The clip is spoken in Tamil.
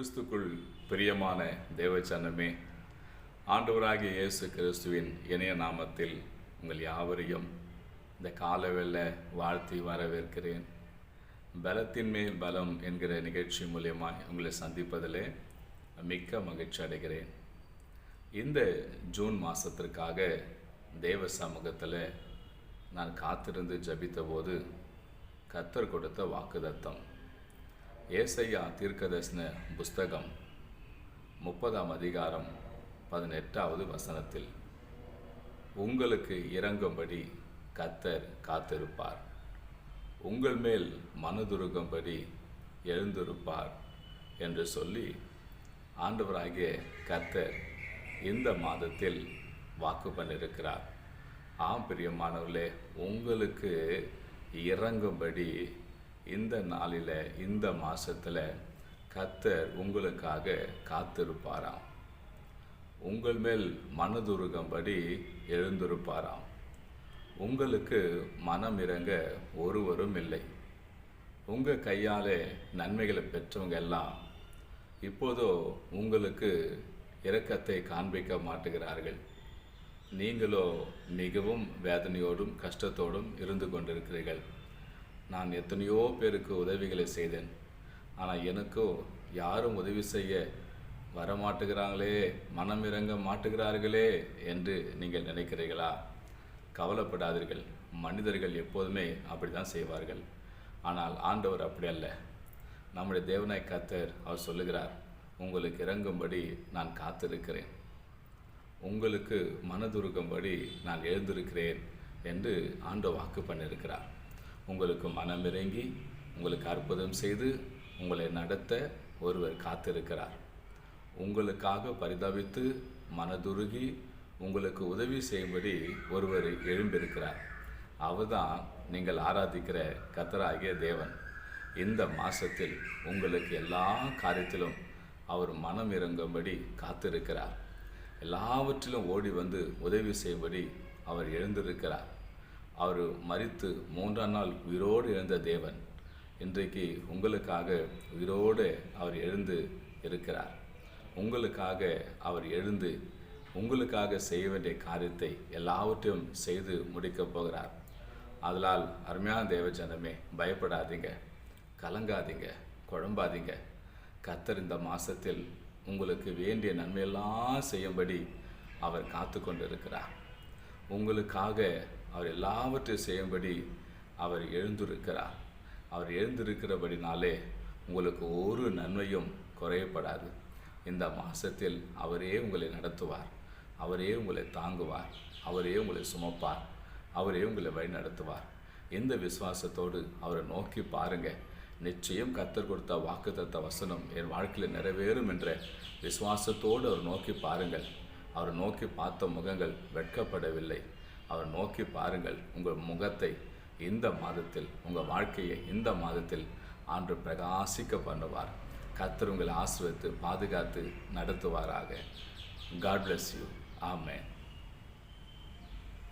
கிறிஸ்துக்குள் பிரியமான தேவச்சனமே ஆண்டவராகிய இயேசு கிறிஸ்துவின் இணைய நாமத்தில் உங்கள் யாவரையும் இந்த காலவெல்ல வாழ்த்தி வரவேற்கிறேன். பலத்தின் மேல் பலம் என்கிற நிகழ்ச்சி மூலியமாக உங்களை சந்திப்பதிலே மிக்க மகிழ்ச்சி அடைகிறேன். இந்த ஜூன் மாதத்திற்காக தேவ சமூகத்தில் நான் காத்திருந்து ஜபித்தபோது கத்தர் கொடுத்த வாக்குதத்தம் ஏசையா தீர்க்கதர்சன புஸ்தகம் முப்பதாம் அதிகாரம் பதினெட்டாவது வசனத்தில் உங்களுக்கு இறங்கும்படி கத்தர் காத்திருப்பார். உங்கள் மேல் மனதுருகும்படி எழுந்திருப்பார் என்று சொல்லி ஆண்டவராகிய கத்தர் இந்த மாதத்தில் வாக்கு பண்ணியிருக்கிறார் ஆம் பிரியமானவர்களே உங்களுக்கு இறங்கும்படி இந்த நாளில் இந்த மாதத்தில் கத்தர் உங்களுக்காக காத்திருப்பாராம். உங்கள் மேல் மனதுருகம்படி எழுந்திருப்பாராம். உங்களுக்கு மனம் இறங்க ஒருவரும் இல்லை. உங்கள் கையாலே நன்மைகளை பெற்றவங்க எல்லாம் இப்போதோ உங்களுக்கு இரக்கத்தை காண்பிக்க மாட்டுகிறார்கள். நீங்களோ மிகவும் வேதனையோடும் கஷ்டத்தோடும் இருந்து கொண்டிருக்கிறீர்கள். நான் எத்தனையோ பேருக்கு உதவிகளை செய்தேன். ஆனால் எனக்கோ யாரும் உதவி செய்ய வரமாட்டுகிறாங்களே மனம் இறங்க மாட்டுகிறார்களே என்று நீங்கள் நினைக்கிறீர்களா? கவலைப்படாதீர்கள். மனிதர்கள் எப்போதுமே அப்படி தான் செய்வார்கள். ஆனால் ஆண்டவர் அப்படி அல்ல. நம்முடைய தேவனாய் கத்தர் அவர் சொல்லுகிறார் உங்களுக்கு இறங்கும்படி நான் காத்திருக்கிறேன். உங்களுக்கு மனதுருக்கும்படி நான் எழுந்திருக்கிறேன் என்று ஆண்டு வாக்கு பண்ணியிருக்கிறார். உங்களுக்கு மனமிறங்கி உங்களுக்கு அற்புதம் செய்து உங்களை நடத்த ஒருவர் காத்திருக்கிறார். உங்களுக்காக பரிதவித்து மனதுருகி உங்களுக்கு உதவி செய்யும்படி ஒருவர் எழும்பியிருக்கிறார் அவர்தான் நீங்கள் ஆராதிக்கிற கத்தராகிய தேவன். இந்த மாசத்தில் உங்களுக்கு எல்லா காரியத்திலும் அவர் மனம் இறங்கும்படி காத்திருக்கிறார். எல்லாவற்றிலும் ஓடி வந்து உதவி செய்யும்படி அவர் எழுந்திருக்கிறார். அவர் மறித்து மூன்றாம் நாள் உயிரோடு எழுந்த தேவன் இன்றைக்கு உங்களுக்காக உயிரோடு அவர் எழுந்து இருக்கிறார். உங்களுக்காக அவர் எழுந்து உங்களுக்காக செய்ய வேண்டிய காரியத்தை எல்லாவற்றையும் செய்து முடிக்கப் போகிறார். அதனால் அருமையான தேவஜனமே பயப்படாதீங்க கலங்காதீங்க குழம்பாதீங்க. கத்தர் இந்த மாதத்தில் உங்களுக்கு வேண்டிய நன்மையெல்லாம் செய்யும்படி அவர் காத்து கொண்டிருக்கிறார் உங்களுக்காக அவர் எல்லாவற்றையும் செய்யும்படி அவர் எழுந்திருக்கிறார். அவர் எழுந்திருக்கிறபடினாலே உங்களுக்கு ஒரு நன்மையும் குறையப்படாது. இந்த மாதத்தில் அவரே உங்களை நடத்துவார். அவரே உங்களை தாங்குவார். அவரே உங்களை சுமப்பார். அவரே உங்களை வழி நடத்துவார் இந்த விசுவாசத்தோடு அவரை நோக்கி பாருங்கள் நிச்சயம் கத்தர் கொடுத்த வாக்குத்தத்த வசனம் என் வாழ்க்கையில் நிறைவேறும் என்ற விசுவாசத்தோடு அவர் நோக்கி பாருங்கள். அவர் நோக்கி பார்த்த முகங்கள் வெட்கப்படவில்லை. அவர் நோக்கி பாருங்கள் உங்கள் முகத்தை இந்த மாதத்தில் உங்கள் வாழ்க்கையை இந்த மாதத்தில் ஆண்டு பிரகாசிக்க பண்ணுவார். கத்தர் உங்களை ஆசிர்வத்து பாதுகாத்து நடத்துவாராக. God bless you amen